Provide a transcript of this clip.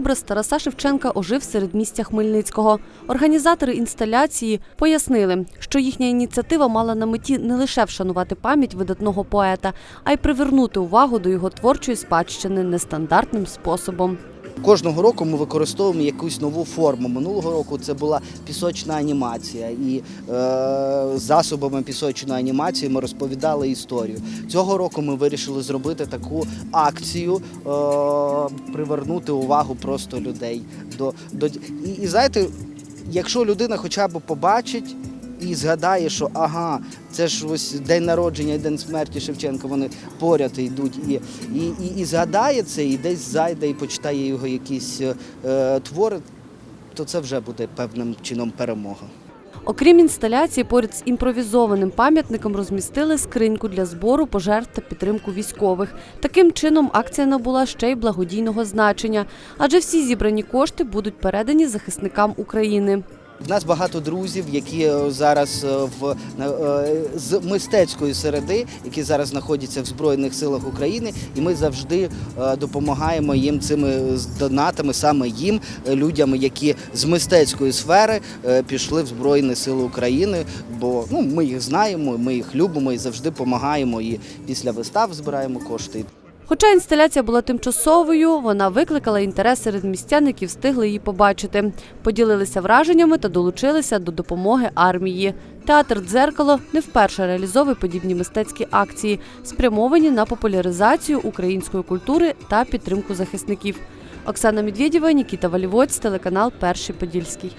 образ Тараса Шевченка ожив серед місця Хмельницького. Організатори інсталяції пояснили, що їхня ініціатива мала на меті не лише вшанувати пам'ять видатного поета, а й привернути увагу до його творчої спадщини нестандартним способом. Кожного року ми використовуємо якусь нову форму. Минулого року це була пісочна анімація, і е, засобами пісочної анімації ми розповідали історію. Цього року ми вирішили зробити таку акцію, е, привернути увагу просто людей. До, до... І, і знаєте, якщо людина хоча б побачить. І згадає, що ага, це ж ось день народження і день смерті Шевченка, вони поряд йдуть, і, і, і, і згадає це, і десь зайде і почитає його якісь е, твори, то це вже буде певним чином перемога. Окрім інсталяції, поряд з імпровізованим пам'ятником розмістили скриньку для збору пожертв та підтримку військових. Таким чином, акція набула ще й благодійного значення, адже всі зібрані кошти будуть передані захисникам України. В нас багато друзів, які е, зараз е, в е, з мистецької середи, які зараз знаходяться в Збройних силах України, і ми завжди допомагаємо їм цими донатами, саме їм, людям, які з мистецької сфери пішли в Збройні Сили України. Бо ну ми їх знаємо, ми їх любимо і завжди допомагаємо. І після вистав збираємо кошти. Хоча інсталяція була тимчасовою, вона викликала інтерес серед містян, які встигли її побачити. Поділилися враженнями та долучилися до допомоги армії. Театр Дзеркало не вперше реалізовує подібні мистецькі акції, спрямовані на популяризацію української культури та підтримку захисників. Оксана Медведєва, Нікіта Валівоць, телеканал Перший Подільський.